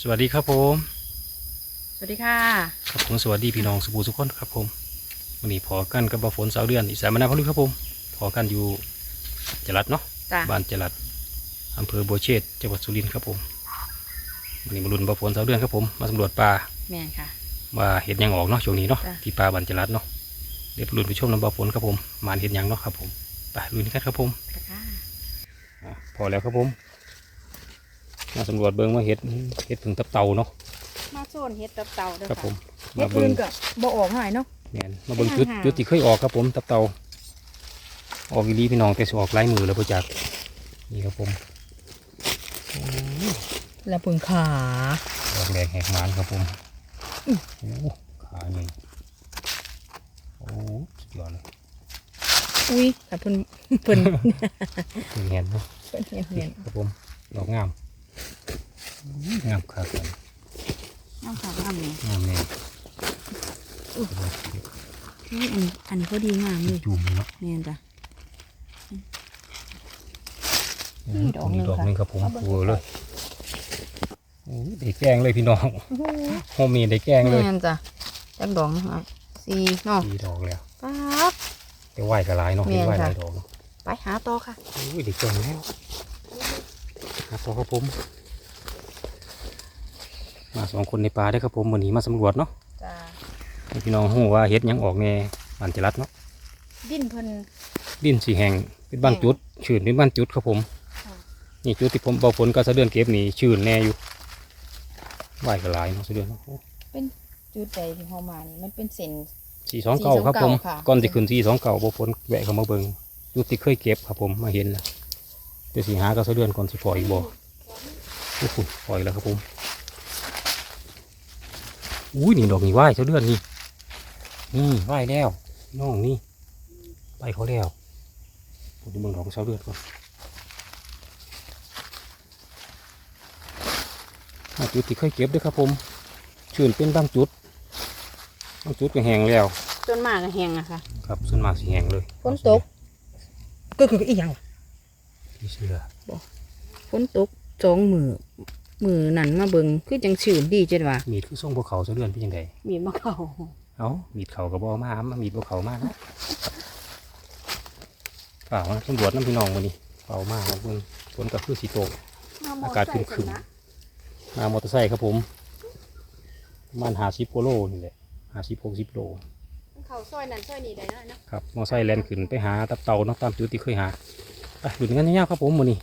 สวัสดีครับผม สวัสดีค่ะ ครับผมสวัสดีพี่น้องสุภูสุขคนครับผมวันนี้พอกันกับบฝนสาวเดือนอีสานมนาพลุครับผมพอกันอยู่จรัดเนาะจ้ะบ้านจรัดอำเภอบัวเชษจังหวัดสุรินทร์ครับผมวันนี้มาลุนบฝนสาวเดือนครับผมมาสำรวจป่าแม่นค่ะ ว่าเห็ดหยังออกเนาะช่วงนี้เนาะจ้ะ ที่ป่าบ้านจรัดเนาะเดี๋ยวไปลุนไปชมน้ำบฝนครับผมหมานเห็ดหยังเนาะครับผมไปลุยกันครับผม ค่ะ อะพอแล้วครับผม มาสำรวจเบิ้งว่าเห็ดเห็ดผึ่งตับเต่าเนาะมาโซนเฮ็ดตับเต่าเด้อครับผมเฮ็มาดเบิ้อื่งนก็บ่ออกหน่อยเนาะแม่นมาเบิ่งไปจุดห่างๆจุดที่เคยออกครับผมตับเตาออกอีหลีพี่น้องแต่สิออกลายมือแล้วพ่อจักนี่ครับผมแล้วพึ่งขาดอกแดงแหกหมานครับผมโอ้ขาหนึ่งโอ้สุดยอดเลยอุ้ยแต่เพิ่นเพิ่นถึงเห็นเนาะเพิ่นเห็นเห็นครับผมดอกงามอู้ งามขากันน้ำขาวงามนี่งามเลยอุ้ยอันนี้อันนี้ก็ดีงามเลยจุ่มเนาะแม่นจ้ะอืนี่มดอกหนึ่งดอกหนึงครับผมเอาเบิ่งโอ้เลยโอ้ได้แกล้งเลยพี่น้องโฮมมีได้แกล้งเลยแม่นจ้ะจักดอกนะสี่เนาะดีดอกแล้วป๊บแต่ไหวกระไรเนาะแม่เห็นนไหวหค่ะลายดอกเนาะไปหาต่อค่ะอุ้ยเด็กเก่งแล้ว ครับผมครับผม มาสองคนในป่าได้อครับผมวันนี้มาสำรวจเนาะจ้ะให้พี่น้องหูว่าเฮ็ดหยังออกแน่บ้านจรัดเนาะดิ้นเพิ่น ดินสีแห้งเป็นบ้านจุดชื้นเป็นบ้านจุดครับผมค่ะนี่จุดที่ผมเบาฝนก็สะเดือนเก็บนี่ชื้นแน่อยู่ไหวกระไรเนาะสะเดือนเนาะจุดใดที่เฮามานี่มันเป็นเส้น สี่สองเก่าครับผม 429ค่ะ ก่อนที่ขึ้นสี่สองเก่าเบาฝนแวะเข้ามาเบิ่งจุดที่เคยเก็บครับผมมาเห็นแล้ว เดี๋ยวสีหาก็สะเดือนก่อนสิปล่อยอีกบ่โอ้โหปล่อยแล้วครับผมอุ้ยนี่ดอกนี่ไหวเจ้าเดือนนี่นี่ไหวแล้วน้องนี่ไปเขาแล้วผมดูเบิ่งดอกเจ้าเดือนก่อนอ่าจุดที่เคยเก็บเด้วยครับผมชื่นเป็นบางจุดบางจุดก็แห้งแล้วต้นมากก็แห้งอะค่ะ ครับส่วนมากสีแห้งเลยฝนตกก็คืออีหยังที่ เชื่อฝนตกสองมือมือนั่นมาเบิงคือจังชื่นดีจังว่ามีดคือส่งพวกเขาเจ้าเดือนเป็นยังไงมีมะเขาเอ้ามีดเขากับบอมามามีดพวกเขามากนะเปล่าตำรวจน้ำพี่น้องวันนี้เปล่ามากครับเบิ่งฝนกับพืชสีโตกอากาศครึมๆมามอเตอร์ไซค์ครับผมประมันหาสิบกิโลนี่แหละหาสิบหกสิบโลเขาซอยนั่นซอยนี่ได้เนาะครับมอเตอร์ไซค์แลนขึ้นไปหาตับเต่าเนาะตามจุดที่เคยหา ไปหลุดงานยาวๆครับผมวันนี้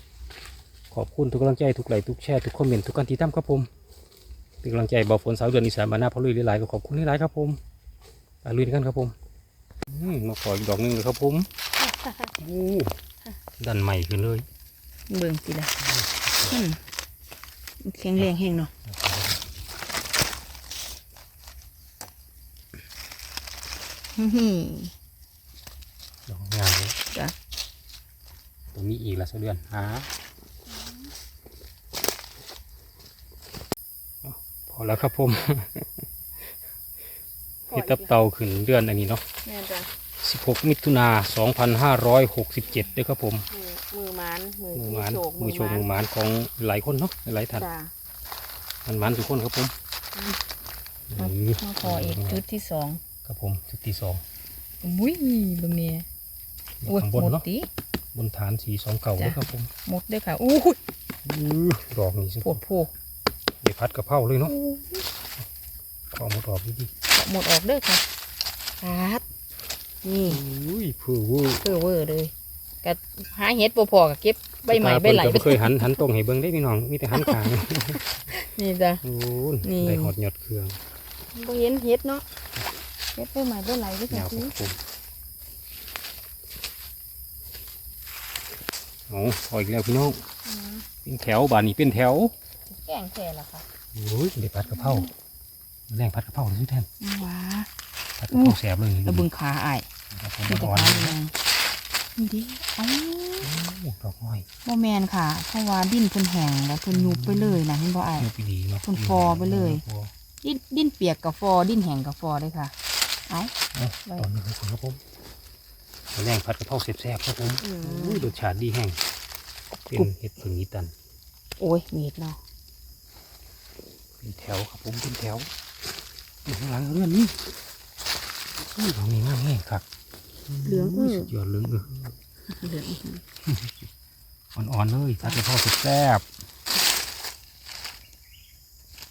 ขอบคุณทุกกำลังใจทุกไลค์ทุกแชร์ทุกคอมเมนต์ทุกการติดตามครับผมเป็นกำลังใจเบาฝนสาวเดือนอีสานบานหน้าพอลุยหลายๆก็ขอบคุณหลายๆครับผมไปลุยกันครับผมอืมมาขออีกดอกหนึงเลยครับผมอู้ดันใหม่ขึ้นเลย เบิ่งสิละอืมแข็งแรงแห้งเนาะอื้อหือดอกงามเลยจ้ะ ตัวนี้อีกละสาวเดือนหาเอาพอแล้วครับผมเฮ็ดตับเต่าขึ้นเดือนอันนี้เนาะแม่นจ้ะ16มิถุนา2567เด้อครับผม มือมือหมันมือมือหมานโชคมือโชว์มือหมานของหลายคนเนาะหลายท่านจ้ะมันหมานทุกคนครับผมอืมนี่มาขออีกจุดที่สองครับผมจุดที่สองอุ้ยเบิ่งเนี่ยอยู่โอ้ยข้างหบนมดเนาะติ บนฐานสีสองเก่าจ้ะเด้อครับผมหมดเด้อค่ะอู้ยอื้อดอกนี่สิปวดโพเดี๋ยวพัดกระเพราเลยเนาะเอาหมดดอกดีหมดออกเด้อค่ะครับนี่ๆอุ้ยเพื่อเวอร์เพื่อเวอร์เลยก็หาเห็ดบ่พอก็เก็บใบใหม่ใบไหลตาเพิ่นก็บ่เคยหันหันตรงให้เบิ่งได้พี่น้องมีแต่หันขางนี่จ้ะโอ้ยนี่ได้หอดหยอดเครื่องบ่เห็นเห็ดเนาะเห็ดใบใหม่ใบไหลก็แนจังวคซี่ รับผมเอาขออีกแล้วพี่น้องอืมเป็นแถวบานนี้เป็นแถวแกงแค่ละค่ะโอ้ยได้ผัดกะเพราแรงผัดกะเพราเลยทุกท่านว้าผัดกะเพราแสบเลยแล้วเบิ่งขาอ้ายครับผมนี่แต่ร้อนขานี่นะนี่ดิเอ้าโอ้ดอกอ้อยบ่แม่นค่ะ เพราะว่าดินเพิ่นแห้งแล้วเพิ่นยุบไปเลยนะเห็นบ่อ้ายเนื้อปีดีเนาะคุณฟอไปเลยฟอดินดินเปียกกับฟอดินแห้งกับฟอเลยค่ะ เอ้าเอาตอนนี้ครับผม แรงผัดกะเพราแซ่บๆครับผมอืมอุ้ยรสชาติดีแห้งเป็นเห็ดผึ่งอีตัน โอ้ยมีดเนาะเป็นแถวครับผมเป็นแถวอยู่ข้างหลังเรื่องนี้อุ้ยของนี้งามแห้งครับเหลืองอื้อสุดยอดเหลืองเออเหลืองอ่อนๆเลยถ้าจะพ่อสุดแซ่บ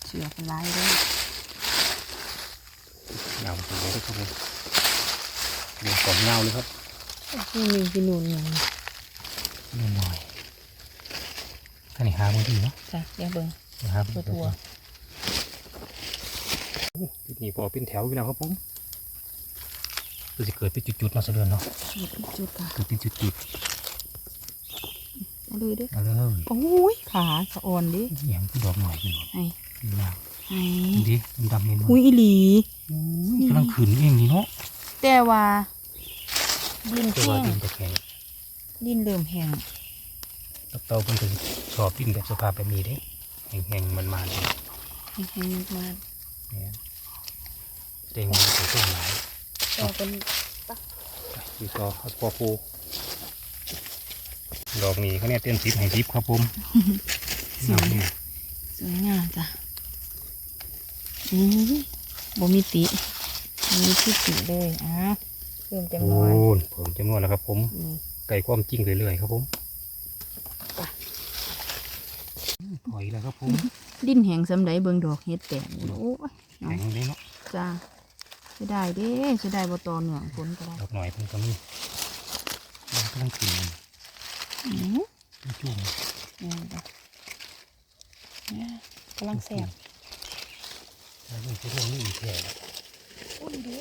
เสือเป็นลายเลยยาวไปเลยครับผมมีสองเงาเลยครับ นี่มีกินนูนอย่างเล่นหน่อยท่านนี่หามือดีเนาะจ้ะเดี๋ยวเบิ่งเดี๋ยวหามือทั่วโอ้จุดนี้พอเป็นแถวอยู่แล้วครับผมคือจะเกิดเป็นจุดๆมาเสะเดือนเนาะจุดจุดค่ะเกิดเป็นจุดเอาเลยเด้อๆมาเลยโอ้ยขาสะอ่อนดิเสียงคือดอกหน่อยขึ้นไอ้ดีมากไอ้ดูดิดำๆเมนูหุยอีหลีกำลังขึ้นเองนี่เนาะแต่ว่า ดินแต่แห้ว่างดินตะแคงดินเริ่มแห้งตับเต่าเป็นถึงชอบดินแบบสภาพแบบนี้เด้แห้งๆมันมาเนี่ยแห้งๆมากเต็งมันเป็นต้นไม้ก็เป็นดีต่อครับพอฟูดอกนี้เขาเนี่ยเต้นสิบให้สิบครับผมงามนี่สวยงามจ้ะอือบ่มีติบ่มีที่ติเลยอ้าว เพิ่มจำนโอ้วนนผมจำนวนแล้วครับผมอืมไก่ความจริงเรื่อยๆครับผมไปถอยแล้วครับผม ดินแห้งสำไดเบิ่งดอกเฮ็ดแตกโอ้ยแข็งเลยเนาะจ้าเสียดายเด้เสียดายบ่ตอเนื่องฝนก็ได้ดอกหน่อยเพิ่งก็มีมันกำลังขึ้นอือจุ่มนี่จ้ะเนี่ยกำลังแซ่บแล้วมันจะเรื่องนี้อีกแค่อุ้ยเด้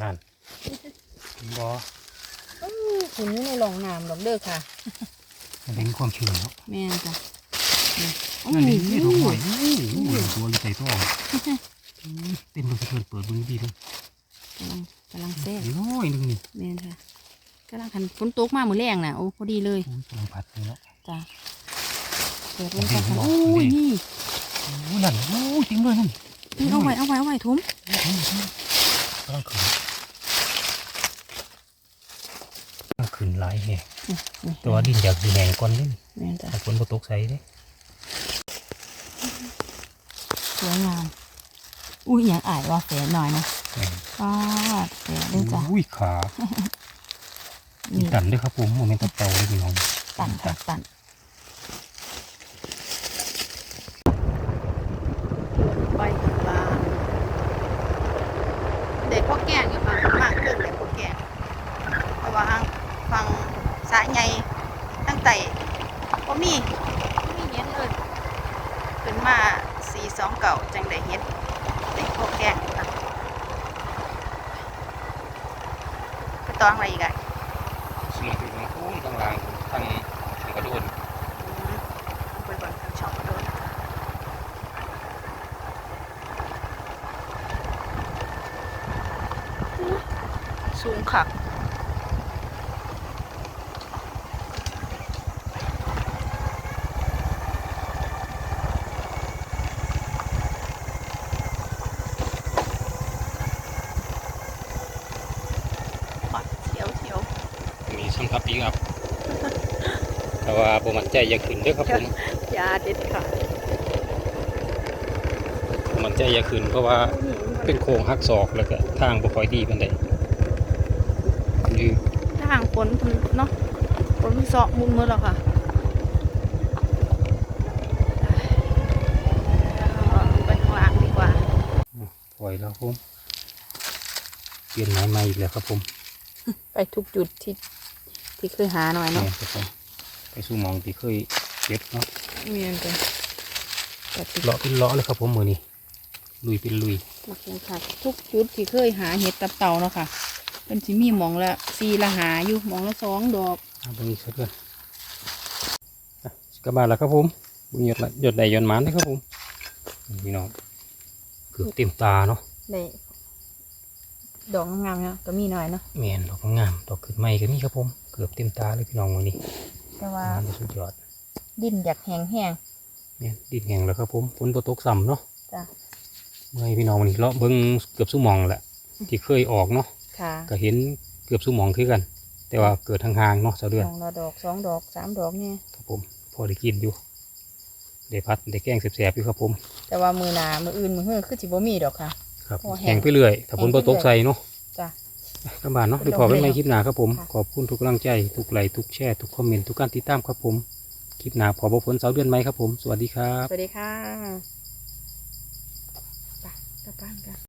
นั่น บออื้อคุณอยู่ในหลองน้ำดอกเด้อค่ะมันเป็นความชื้นเนาะแม่นจ้ะนี่โอ้นั่นยนี่ดอกหน่อยอู้หูตัวอยู่ใส่ตัวเต็มเลยเพื่อนเปิดเบึงดีเลยกำลังกำลังแซ่บน้อยหนึงนี่แม่นค่ะกำลังคันฝนตกมามื้อแรงน่ะโอ้พอดีเลยโอ้ยกำลังผัดเลยเนาะจ้ะเปิดลงไปค่ะโอ้โอ้โหยนี่โอ้ยนั่นโอ้ยจริงด้วยนั่นนี่เอาไว้เอาไว้เอาไว้ทุ่มกำลังขึ้นกำลังขึ้น หลายแห่นี่แตัวาดินอยากสีแหงก่อนเล่นแม่นจ้ะถ้าฝนบ่ตกใส่เด้สวยงาม อุ้ยอย่างอายว่าแฝดหน่อยนะแม่นฟาดแฝดเลยจ้ะอุ้ยขานี่ตันเด้วยครับผมโมเมนต์ตับเต่าเลยพี่น้องตันค่ะตันไปปลาเด็กพ่อแก่งอยู่ค่ะมากเรื่องเด็กพ่อแก่งเพราะว่าฟัง สายใหญ่ตั้งแต่ก็มีบ่มีเห็นเลยเป็นมาสี่สองเก่าจังได้เห็นเด็กพ่อแก่งค่ะไปตองอะไรอีกอะสมองพี่น้องโอ้ยข้างล่างทั้งทั้งกระโดนไปเบิ่งทางช่องกระโดดสูงคักปัดเฉียวเฉียว มี สังคับอีกครับ แต่ว่าบ่มั่นใจอย่าขึ้นเด้อครับผมยาเด็ดค่ะบ่มั่นใจอย่าขึ้นเพราะว่าเป็นโค้งหักศอกแล้วก็ทางบ่ค่อยดีปานใดยือถ้าห่างฝนเพิ่นเนาะฝนมันเสาะมุนหมืดแล้วค่ะเอาไปข้างล่างดีกว่าปล่อยแล้วผมเปลี่ยนไม้ใหม่อีกแล้วครับผม ไปทุกจุดที่ ที่เคยหาหน่อยนี่เนาะครับผมไปสู่หมองที่เคยเก็บเนาะเมียนกันแต่ติดเลาะเป็นเลาะเลยครับผมมือนี้ลุยเป็นลุยมาเขียนค่ะทุกจุดที่เคยหาเห็ดตับเต่าเนาะค่ะเป็นสิมีหมองละสี่ละหาอยู่หมองละสองดอกเอาไปนี่ซะเพื่อนอะกลับบ้านแล้วครับผมบุญหยดละหยดใดหยดหมันนะครับผมนี่พี่น้องเกือบเต็มตาเนาะได้ดอกงามๆเนาะก็มีหน่อยเนาะแมนดอกงามดอกขึ้นใหม่ก็นี่ครับผม เกือบเต็มตาเลยพี่น้องวันนี้แต่ว่างามสุดยอด ดินอยากแห้งแห้งแม่นดินแห้งแล้วครับผมฝนบ่ตกซ้ำเนาะๆจ้ะเมื่อให้พี่น้องวันนี้เลาะเบิ่งเกือบสุ่หมองแหละที่เคยออกเนาะค่ะก็เห็นเกือบสุ่หมองคือกัน แต่ว่าเกิดห่างๆเนาะเสาเดือนสองละดอกสองดอกสามดอกเนี่ยครับผมพอได้กินอยู่ได้พัดได้แกงแสบๆอยู่ครับผม แต่ว่ามือหนามืออื่นมือหื้อคือสิบ่มีดอกค่ะ ครับโอ้แห้ง แห้งไปเรื่อยถ้าฝนแห้บ่งไปตกใส่เนาะจ้ะกำบานเนาะเป็นเดี๋ยวพอกันลมในเลยคลิปหน้าครับผม ค่ะ ขอบคุณทุกกำลังใจ ทุกไลค์ทุกแชร์ ทุกคอมเมนต์ทุกการติดตามครับผม คลิปหน้าพอบ่ฝนเสาร์เดือนไหมครับผม สวัสดีครับ สวัสดีค่ะไปกลับบ้านกัน